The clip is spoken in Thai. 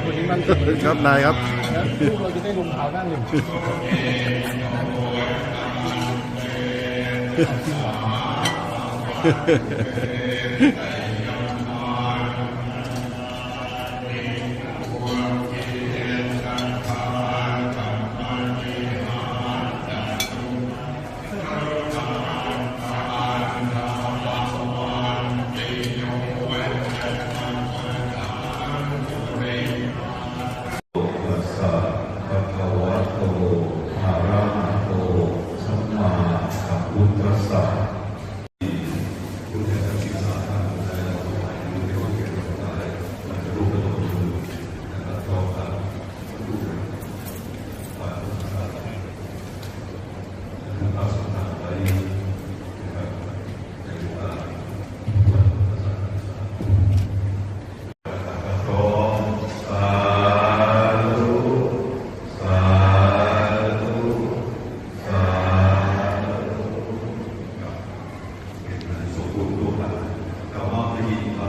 ใจคนนี้มั่นใจครับนายครับแล้วลูกเราจะได้ลงเท้าด้านหนึ่งเอาจริงเหรอ